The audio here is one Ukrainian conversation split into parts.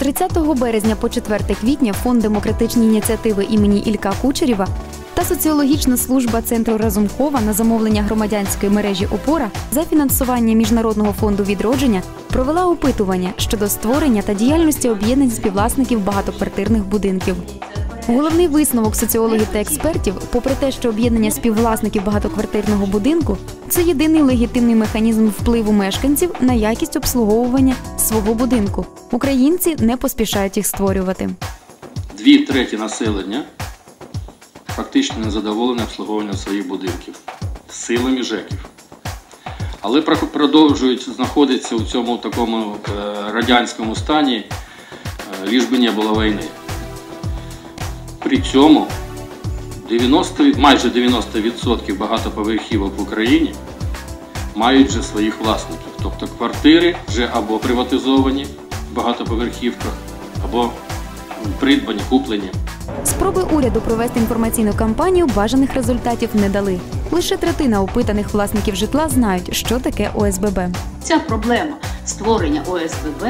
30 березня по 4 квітня фонд демократичні ініціативи імені Ілька Кучерєва та соціологічна служба центру Разумкова на замовлення громадянської мережі Опора за фінансування міжнародного фонду відродження провела опитування щодо створення та діяльності об'єднань співвласників багатоквартирних будинків. Головний висновок соціологів та експертів, попри те, що об'єднання співвласників багатоквартирного будинку це єдиний легітимний механізм впливу мешканців на якість обслуговування свого будинку. Українці не поспішають їх створювати. Дві треті населення фактично не задоволені обслуговуванням своїх будинків силами ЖЕКів. Але продовжують знаходитися у цьому такому е, радянському стані, е, ліж би не було війни. При цьому 90, майже 90% багатоповерхівок в Україні мають вже своїх власників. Тобто квартири вже або приватизовані в багатоповерхівках, або придбані, куплені. Спроби уряду провести інформаційну кампанію бажаних результатів не дали. Лише третина опитаних власників житла знають, що таке ОСББ. Ця проблема створення ОСББ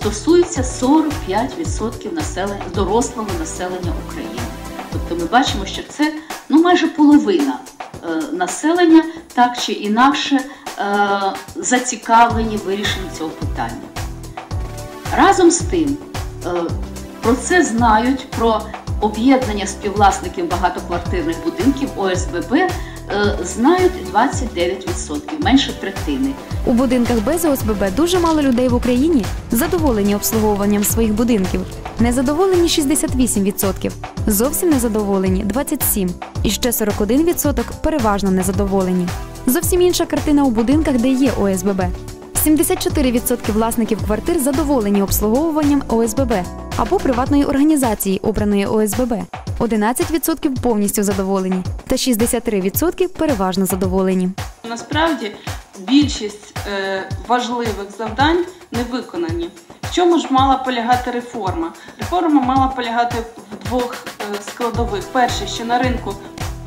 стосується 45% населення дорослого населення України. Тобто ми бачимо, що це ну майже половина е, населення так чи інакше е, зацікавлені в вирішенні цього питання. Разом з тим, е, про це знають про об'єднання співвласників багатоквартирних будинків ОСББ знають 29%, менше третини. У будинках без ОСББ дуже мало людей в Україні задоволені обслуговуванням своїх будинків. Незадоволені 68%, зовсім незадоволені 27%, і ще 41% переважно незадоволені. Зовсім інша картина у будинках, де є ОСББ. 74% власників квартир задоволені обслуговуванням ОСББ або приватної організації, обраної ОСББ. 11% повністю задоволені, та 63% переважно задоволені. Насправді більшість е, важливих завдань не виконані. В чому ж мала полягати реформа? Реформа мала полягати в двох е, складових. Перше, що на ринку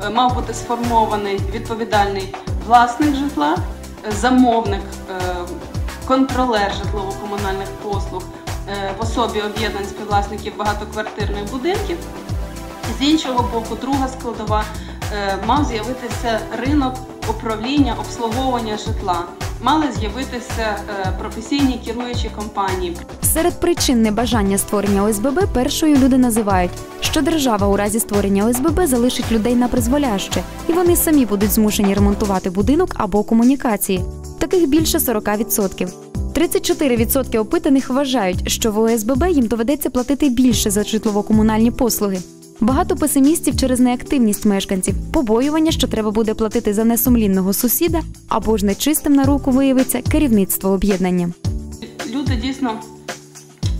е, мав бути сформований відповідальний власник житла, замовник, контролер житлово-комунальних послуг в особі об'єднань співвласників багатоквартирних будинків. З іншого боку, друга складова е, мав з'явитися ринок управління обслуговування житла. Мали з'явитися е, професійні керуючі компанії. Серед причин небажання створення ОСББ першою люди називають, що держава у разі створення ОСББ залишить людей на призволяще, і вони самі будуть змушені ремонтувати будинок або комунікації. Таких більше 40%. 34% опитаних вважають, що в ОСББ їм доведеться платити більше за житлово-комунальні послуги. Багато песимістів через неактивність мешканців, побоювання, що треба буде платити за несумлінного сусіда, або ж нечистим на руку виявиться керівництво об'єднання. Люди дійсно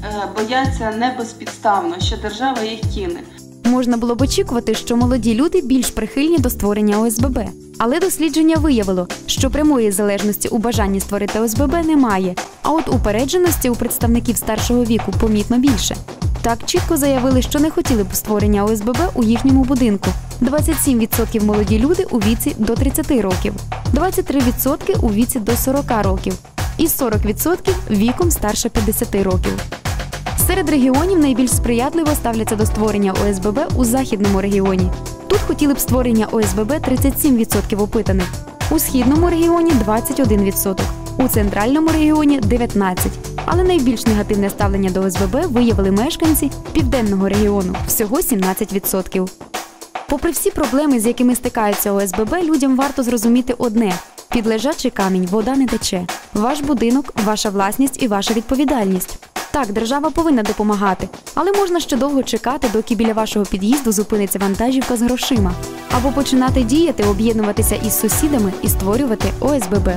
е, бояться не безпідставно, що держава їх кине. Можна було б очікувати, що молоді люди більш прихильні до створення ОСББ. Але дослідження виявило, що прямої залежності у бажанні створити ОСББ немає, а от упередженості у представників старшого віку помітно більше. Так чітко заявили, що не хотіли б створення ОСББ у їхньому будинку. 27% молоді люди у віці до 30 років, 23% у віці до 40 років і 40% віком старше 50 років. Серед регіонів найбільш сприятливо ставляться до створення ОСББ у західному регіоні. Тут хотіли б створення ОСББ 37% опитаних, у східному регіоні 21%, у центральному регіоні 19%. Але найбільш негативне ставлення до ОСББ виявили мешканці південного регіону всього 17%. Попри всі проблеми, з якими стикаються ОСББ, людям варто зрозуміти одне: під лежачий камінь вода не тече. Ваш будинок, ваша власність і ваша відповідальність. Так, держава повинна допомагати, але можна ще довго чекати, доки біля вашого під'їзду зупиниться вантажівка з грошима, або починати діяти, об'єднуватися із сусідами і створювати ОСББ.